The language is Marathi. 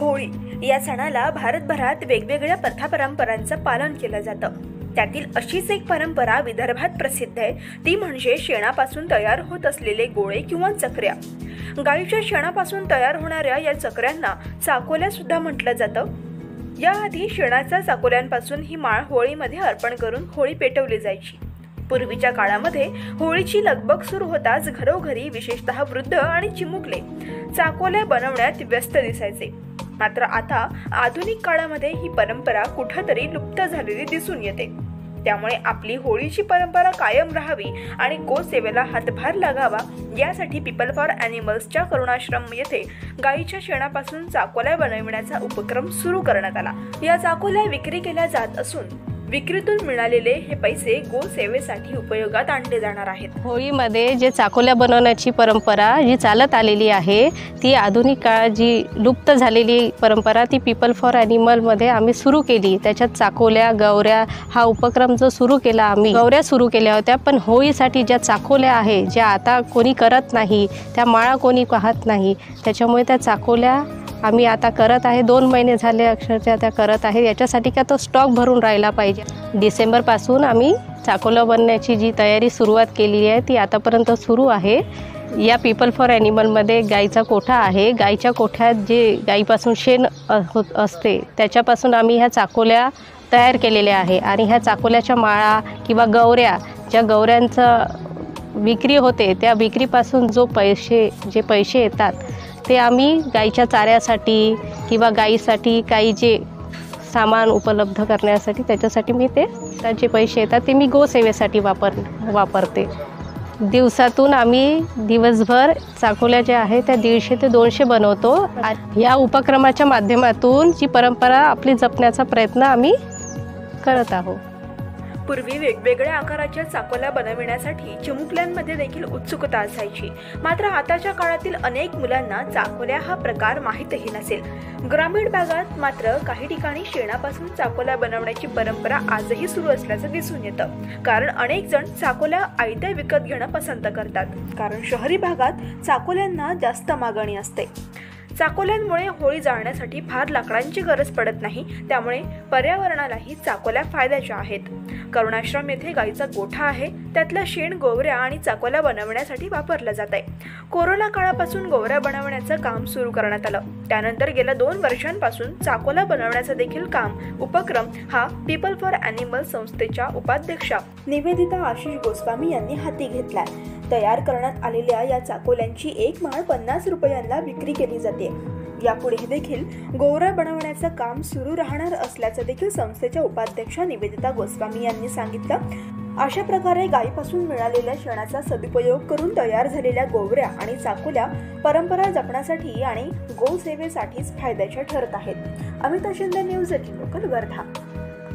होळी या सणाला भारतभरात वेगवेगळ्या प्रथा परंपरांचं पालन केलं जातं. त्यातील अशीच एक परंपरा विदर्भात प्रसिद्ध आहे. ती म्हणजे शेणापासून तयार होत असलेले गोळे किंवा चकऱ्या. गाईच्या शेणापासून तयार होणाऱ्या या चकऱ्यांना चाकोल्या सुद्धा म्हटलं जातं. याआधी शेणाच्या चाकोल्यांपासून ही माळ होळीमध्ये अर्पण करून होळी पेटवली जायची. पूर्वीच्या काळामध्ये होळीची लगबग सुरू होताच घरोघरी विशेषतः वृद्ध आणि चिमुकले चाकोल्या बनवण्यात व्यस्त दिसायचे. मात्र आता आधुनिक काळामध्ये ही परंपरा कुठंतरी लुप्त झालेली दिसून येते. त्यामुळे आपली होळीची परंपरा कायम राहावी आणि गोसेवेला हातभार लागावा यासाठी पीपल फॉर ॲनिमल्सच्या करुणाश्रम येथे गायीच्या शेणापासून चाकोल्या बनविण्याचा उपक्रम सुरू करण्यात आला. या चाकोल्या विक्री केल्या जात असून विक्रीतून मिळालेले हे पैसे गोसेवेसाठी उपयोगात आणले जाणार आहेत. होळीमध्ये जे चाकोल्या बनवण्याची परंपरा जी चालत आलेली आहे ती आधुनिक काळात जी लुप्त झालेली परंपरा ती पीपल फॉर ॲनिमलमध्ये आम्ही सुरू केली. त्याच्यात चाकोल्या गवऱ्या हा उपक्रम जो सुरू केला आम्ही गवऱ्या सुरू केल्या होत्या पण होळीसाठी ज्या चाकोल्या आहे ज्या आता कोणी करत नाही त्या माळा कोणी पाहत नाही त्याच्यामुळे त्या चाकोल्या आम्ही आता करत आहे दोन महिने झाले अक्षरशः त्या करत आहे. याच्यासाठी का तो स्टॉक भरून राहिला पाहिजे? डिसेंबरपासून आम्ही चाकोलं बनण्याची जी तयारी सुरुवात केली आहे ती आतापर्यंत सुरू आहे. या पीपल फॉर ॲनिमलमध्ये गाईचा कोठा आहे. गाईच्या कोठ्यात जे गाईपासून शेण होत असते त्याच्यापासून आम्ही ह्या चाकोल्या तयार केलेल्या आहे. आणि ह्या चाकोल्याच्या माळा किंवा गवऱ्या ज्या गवऱ्यांचं विक्री होते त्या विक्रीपासून जो पैसे जे पैसे येतात ते आम्ही गाईच्या चाऱ्यासाठी किंवा गाईसाठी काही जे सामान उपलब्ध करण्यासाठी त्याच्यासाठी मी ते त्याचे पैसे येतात ते मी गोसेवेसाठी वापर वापरते. दिवसातून आम्ही दिवसभर चाकोल्या ज्या आहे त्या दीडशे ते दोनशे बनवतो. या उपक्रमाच्या माध्यमातून जी परंपरा आपली जपण्याचा प्रयत्न आम्ही करत आहोत. पूर्वी वेगवेगळ्या आकाराच्या चाकोल्या बनविण्यासाठी चिमुकल्यांमध्ये देखील उत्सुकता असायची. मात्र आताच्या काळातील अनेक मुलांना चाकोल्या हा प्रकार माहीतही नसेल. ग्रामीण भागात मात्र काही ठिकाणी शेणापासून चाकोल्या बनवण्याची परंपरा आजही सुरू असल्याचं दिसून येतं. कारण अनेक जण चाकोल्या आयत्या विकत घेणं पसंत करतात. कारण शहरी भागात चाकोल्यांना जास्त मागणी असते. चाकोल्यांमुळे होळी जाळण्यासाठी फार लाकडांची गरज पडत नाही त्यामुळे पर्यावरणालाही चाकोल्या फायद्याच्या आहेत. करुणाश्रम येथे गाईचा गोठा आहे त्यातलं शेण गोवऱ्या आणि चाकोल्या बनवण्यासाठी वापरलं जात आहे. कोरोना काळापासून गोवऱ्या बनवण्याचं काम सुरू करण्यात आलं. त्यानंतर गेल्या दोन वर्षांपासून चाकोला बनवण्याचं देखील काम उपक्रम हा पीपल फॉर ॲनिमल संस्थेच्या उपाध्यक्षा निवेदिता आशिष गोस्वामी यांनी हाती घेतलाय. तयार करण्यात आलेल्या या चाकोल्यांची एक माळ पन्नास रुपयांना विक्री केली जाते. यापुढे देखील गोवरा बनवण्याचं काम सुरू राहणार असल्याचं देखील संस्थेच्या उपाध्यक्षा निवेदिता गोस्वामी यांनी सांगितलं. अशा प्रकारे गायीपासून मिळालेल्या शेणाचा सदुपयोग करून तयार झालेल्या गोवऱ्या आणि चाकोल्या परंपरा जपण्यासाठी आणि गोसेवेसाठीच फायद्याच्या ठरत आहेत. Amita Shinde news local Wardha